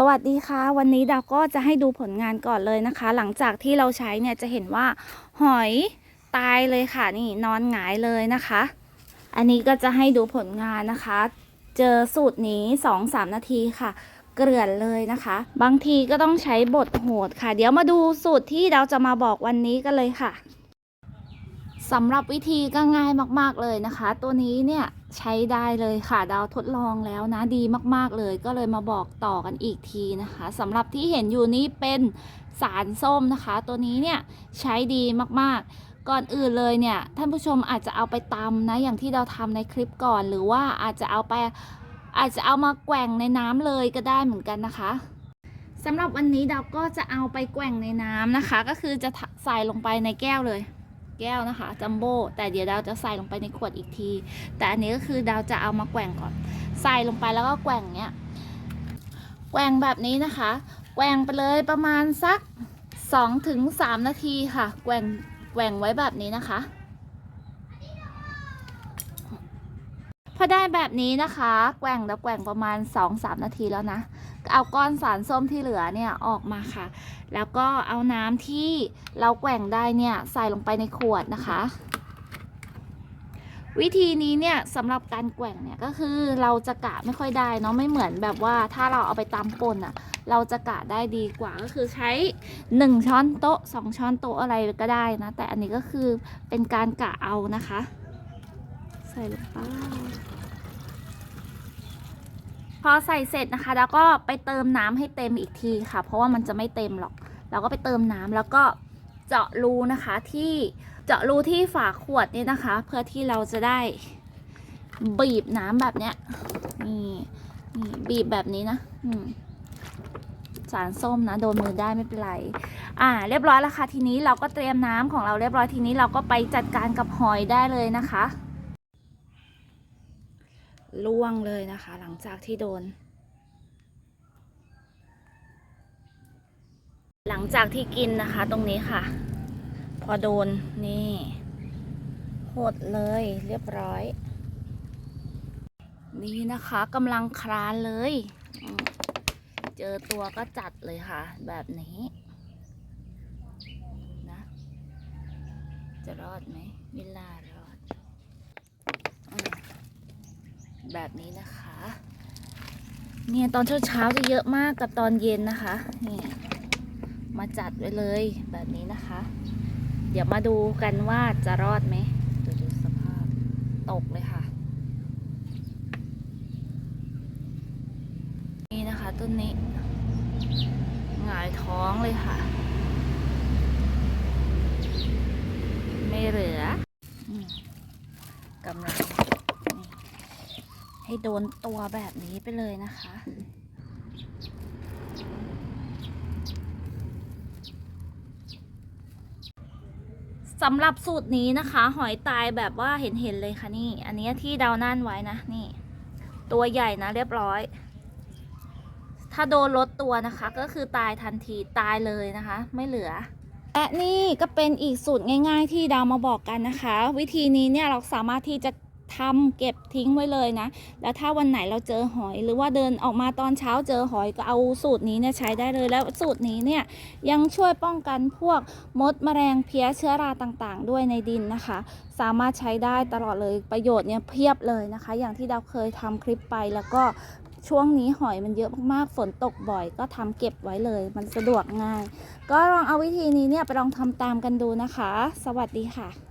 สวัสดีค่ะ วันนี้ดาวก็จะให้ดูผลงานก่อนเลยนะคะ หลังจากที่เราใช้เนี่ยจะเห็นว่าหอยตายเลยค่ะนี่นอนหงายเลยนะคะ อันนี้ก็จะให้ดูผลงานนะคะ เจอสูตรนี้ 2-3 นาทีค่ะ เกลื่อนเลยนะคะ บางทีก็ต้องใช้บทโหดค่ะ เดี๋ยวมาดูสูตรที่เราจะมาบอกวันนี้กันเลยค่ะสำหรับวิธีก็ง่ายมากๆเลยนะคะ ตัวนี้เนี่ย ใช้ได้เลยค่ะดาวทดลองแล้วนะดีมากๆเลย ก็เลยมาบอกต่อกันอีกทีนะคะสำหรับที่เห็นอยู่นี้เป็นสารส้มนะคะ ตัวนี้เนี่ยใช้ดีมากๆ ก่อนอื่นเลยเนี่ยท่านผู้ชมอาจจะเอาไปตำนะอย่างที่เราทำในคลิปก่อน หรือว่าอาจจะเอาไปอาจจะเอามาแกว่งในน้ำเลยก็ได้เหมือนกันนะคะสำหรับวันนี้ดาวก็จะเอาไปแกว่งในน้ำนะคะ ก็คือจะใส่ลงไปในแก้วเลย แก้วนะคะจัมโบ้แต่เดี๋ยวดาวจะใส่ลงไปในขวดอีกที แต่อันนี้ก็คือดาวจะเอามาแกว่งก่อน ใส่ลงไปแล้วก็แกว่งเนี้ยแกว่งแบบนี้นะคะ แกว่งไปเลยประมาณสัก2ถึง3นาทีค่ะ แกว่งแกว่งไว้แบบนี้นะคะ พอได้แบบนี้นะคะ แกว่งแล้วแกว่งประมาณ 2-3 นาทีแล้วนะ เอาก้อนสารส้มที่เหลือเนี่ยออกมาค่ะ แล้วก็เอาน้ำที่เราแกว่งได้เนี่ยใส่ลงไปในขวดนะคะ วิธีนี้เนี่ยสำหรับการแกว่งเนี่ยก็คือเราจะกะไม่ค่อยได้เนาะไม่เหมือนแบบว่าถ้าเราเอาไปตำป่นอะ่ะเราจะกะได้ดีกว่าก็คือใช้ 1 ช้อนโต๊ะ 2 ช้อนโต๊ะอะไรก็ได้นะ แต่อันนี้ก็คือเป็นการกะเอานะคะ ใส่ลงไป พอใส่เสร็จนะคะ แล้วก็ไปเติมน้ำให้เต็มอีกทีค่ะ เพราะว่ามันจะไม่เต็มหรอก เราก็ไปเติมน้ำแล้วก็เจาะรูนะคะที่เจาะรูที่ฝาขวดนี่นะคะ เพื่อที่เราจะได้บีบน้ำแบบเนี้ยนี่นี่บีบแบบนี้นะอืมสารส้มนะโดนมือได้ไม่เป็นไร อ่า เรียบร้อยแล้วค่ะทีนี้เราก็เตรียมน้ำของเราเรียบร้อยทีนี้เราก็ไปจัดการกับหอยได้เลยนะคะ ล่วงเลยนะคะ หลังจากที่โดน หลังจากที่กินนะคะตรงนี้ค่ะ พอโดนนี่หดเลยเรียบร้อย นี่นะคะกำลังคลานเลย เจอตัวก็จัดเลยค่ะ แบบนี้นะจะรอดไหมมิลารอม แบบนี้นะคะ เนี่ยตอนเช้าๆจะเยอะมากกับตอนเย็นนะคะนี่มาจัดไว้เลยแบบนี้นะคะ เดี๋ยวมาดูกันว่าจะรอดไหมดูดูสภาพตกเลยค่ะ นี่นะคะต้นนี้หงายท้องเลยค่ะ ไม่เหลือกำลัง ให้โดนตัวแบบนี้ไปเลยนะคะ สำหรับสูตรนี้นะคะ หอยตายแบบว่าเห็นเห็นๆเลยค่ะนี่ อันนี้ที่เดานั่นไว้นะนี่ ตัวใหญ่นะเรียบร้อย ถ้าโดนลดตัวนะคะ ก็คือตายทันทีตายเลยนะคะ ไม่เหลือและนี่ก็เป็นอีกสูตรง่าย ๆ ที่ดาวมาบอกกันนะคะ วิธีนี้เนี่ยเราสามารถที่จะ ทำเก็บทิ้งไว้เลยนะ แล้วถ้าวันไหนเราเจอหอย หรือว่าเดินออกมาตอนเช้าเจอหอยก็เอาสูตรนี้เนี่ยใช้ได้เลย แล้วสูตรนี้เนี่ยยังช่วยป้องกันพวกมดแมลงเพี้ยเชื้อราต่างๆ ด้วยในดินนะคะ สามารถใช้ได้ตลอดเลยประโยชน์เนี่ยเพียบเลยนะคะ อย่างที่ดาวเคยทำคลิปไปแล้วก็ช่วงนี้หอยมันเยอะมากๆ ฝนตกบ่อย ก็ทำเก็บไว้เลย มันสะดวกง่าย ก็ลองเอาวิธีนี้เนี่ยไปลองทำตามกันดูนะคะ สวัสดีค่ะ